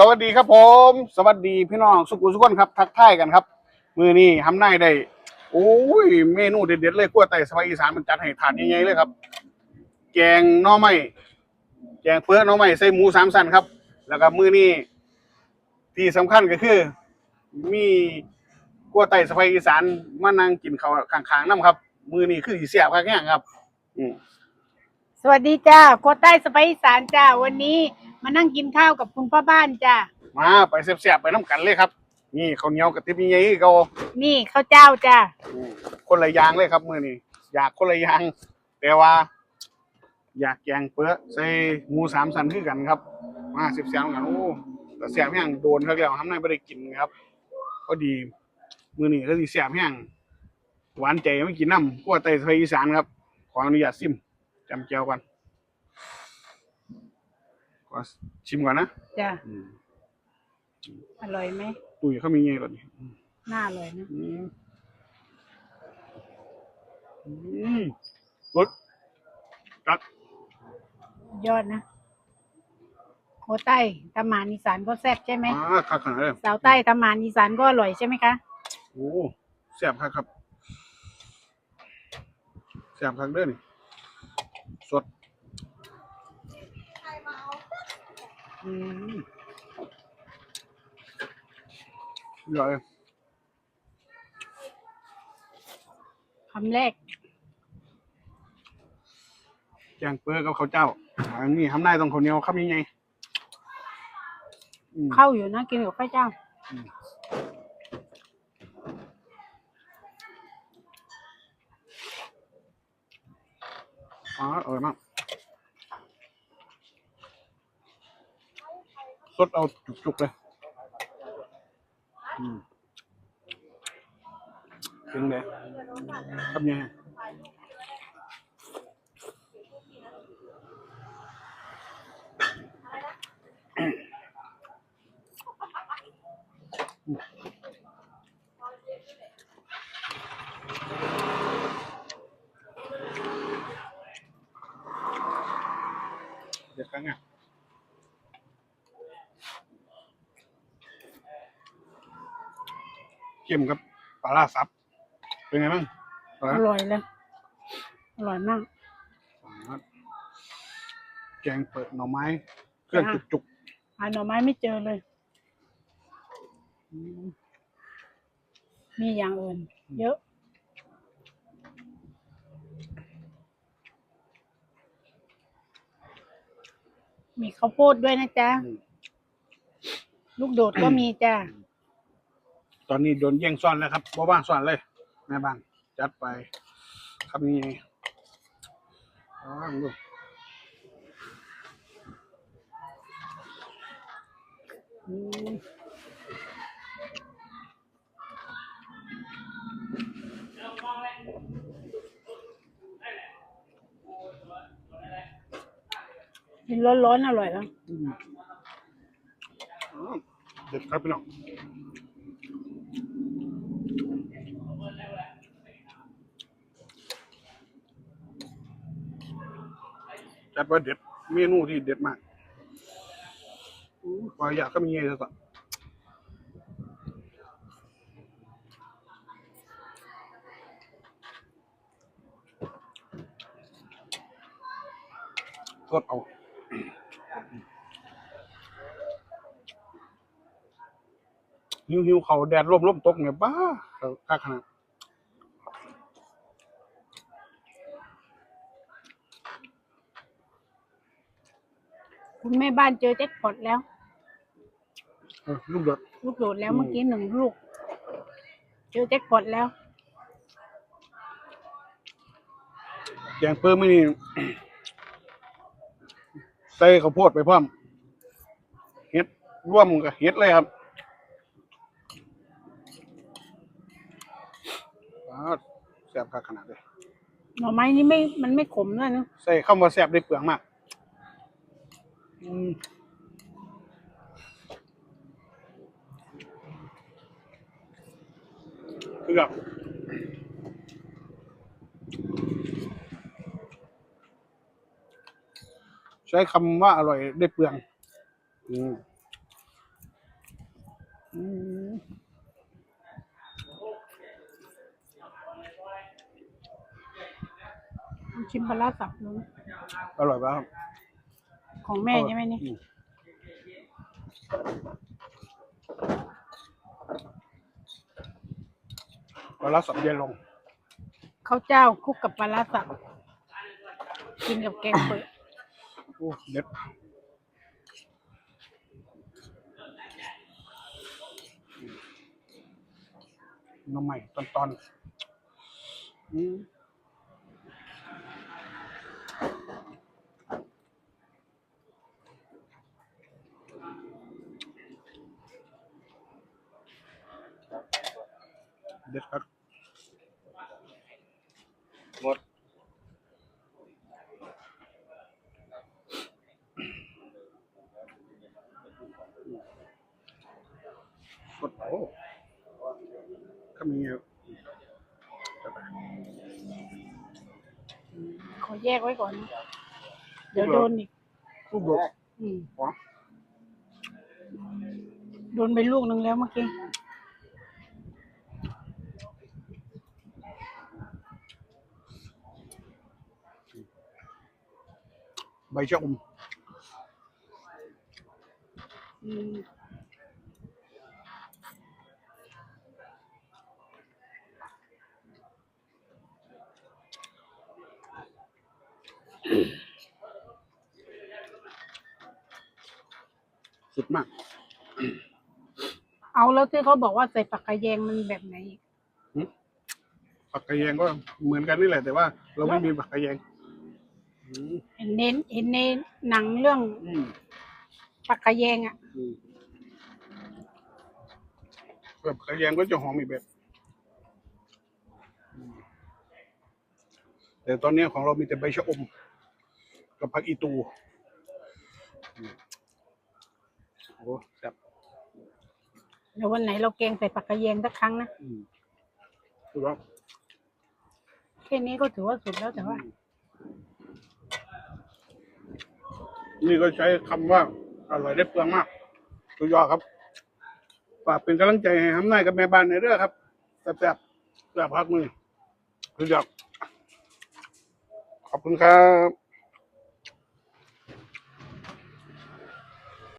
สวัสดีครับผม สวัสดีพี่น้องสุกุสุขนครับ ทักทายกันครับ มือนี้ทำนายได้ โอ้ย เมนูเด็ดๆเลยขั้วไต่สบายอีสานมันจัดให้ทานยังไงเลยครับ แกงหน่อไม้แกงเปื้อหน่อไม้ใส่หมูสามสันครับ แล้วก็มือนี้ที่สำคัญก็คือ มีขั้วไต่สบายอีสานมานั่งกินข้าวข้างๆน้ำครับ มือนี้คือสีเสียบคักแง่ครับ อืมสวัสดีจ้าโคใต้สไปอีสานจ้าวันนี้ มานั่งกินข้าวกับคุณพ่อบ้านจ้ามาไปเสียบๆไปน้ำกันเลยครับ นี่ข้าวเหนียวกับติ๊บยังไงก็นี่ข้าวเจ้าจ้าอืมคนละอย่างเลยครับมือนี้อยากคนละอย่าง แต่ว่า อยากแกงเปื้อใส่หมูสามสันคือกันครับ มาสิบเสียงกันโอ้แต่เสียบแห้งโดนเขาแล้วทำไมไม่ได้กินครับก็ดีมือนี้ก็ดีเสียบแห้งหวานใจไม่กินน้ำขั้วไตไทยอีสานครับขออนุญาตซิมจำเจียวกันข อชิมก่อนนะจ้าอืมอร่อยไหมตุ้ยเขามีไงก่อนนี่น่าอร่อยนะอืมอืมรสจัดยอดนะโคใต้ตำหมานอีสานก็แซ่บใช่ไหมอ่าคักขนาดเลยสาวใต้ตำหมานอีสานก็อร่อยใช่ไหมคะโอ้แซ่บคักครับแซ่บคักเด้อนี่สด อืมอร่อยคำแรกแกงเปื้อกับข้าวเจ้าอันนี้ทำได้ต้องข้าวเหนียวครับยังไงอืมเข้าอยู่นะ กินกับข้าวเจ้า อ๋ออร่อยมาก สดเอาจุกๆเลยอืมเป็นไงครับยังไงเดี๋ยวครั้งอะ เกี่ยมกับปลาร้าซับ เป็นไงบ้างอร่อยอไหมร่อยเลย อร่อยมากแกงเปิดหน่อไม้ เครื่องจุกหาหน่อไม้ไม่เจอเลยๆอืมมีอย่างอื่น เยอะ มีข้าวโพดด้วยนะจ๊ะ ลูกโดดก็มีจ้า ตอนนี้โดนแย่งซ่อนแล้วครับบ่บ้านซ่อนเลยแม่บ้านจัดไป ครับนี่อ๋อดูอืมกินร้อนๆอร่อยแล้วอืมอ๋อเด็ดครับพี่น้อง จัดว่าเด็ดเมนูที่เด็ดมากปลาอยากก็มีไงสักทดเอาหิวหิวเขาแดดร่มร่มตกเนี่ยบ้าเขาคักขนาด คุณแม่บ้านเจอแจ็คพอตแล้วเออลูกเดือด ลูกโดดแล้วอืม เมื่อกี้หนึ่งลูก เจอแจ็คพอตแล้ว แกงเปิ้ลไม่นี่ ใส่ข้าวโพดไปพร้อมเฮ็ดร่วมกับเฮ็ดเลยครับอ้าวแซ่บคักขนาดเลยหน่อไม้นี่ไม่มันไม่ขมด้วยนะใส่ข้าวมาแซ่บได้เปลืองมากอืม คือแบบใช้คำว่าอร่อยได้เปลือง อืมอืมลองชิมปลาร้าสับดูนะอร่อยป่ะครับ ของแม่ใช่ไหมนี่อืปลาร้าสับเย็นลงข้าวเจ้าคลุกกับปลาร้าสับกินกับแกงเปิดโอ้เด็ดน้ำใหม่ตอนตอนๆอืม เด็ดครับหมดกดโอ้ถ้ามีอะจะไปขอแยกไว้ก่อนนะเดี๋ยวโดนอีกลูกดกอืมอ๋อโดนไปลูกหนึ่งแล้วเมื่อกี้ ใบชะอมอืมสุดมาก เอาแล้วที่เขาบอกว่าใส่ปักกะแยงมันแบบไหนอีกผักกระแยงก็เหมือนกันนี่แหละ แต่ว่าเราไม่มีผักกระแยงอืม เห็นเน้นเห็นในหนังเรื่องอืมปักกะแยงอะ อืมแบบกระแยงก็จะหอมอีกแบบอืมแต่ตอนนี้ของเรามีแต่ใบชะอม กับผักอีตูอืมโอ้แซ่บเดี๋ยววันไหนเราแกงใส่ปักกะแยงสักครั้งนะ อืมถูกต้องแค่นี้ก็ถือว่าสุดแล้วแต่ว่า นี่ก็ใช้คำว่าอร่อยได้เปลืองมากสุดยอดครับฝากเป็นกำลังใจให้ทำนายกับแม่บ้านในเรื่องครับแซ่บๆแซ่บพักมือสุดยอดขอบคุณครับ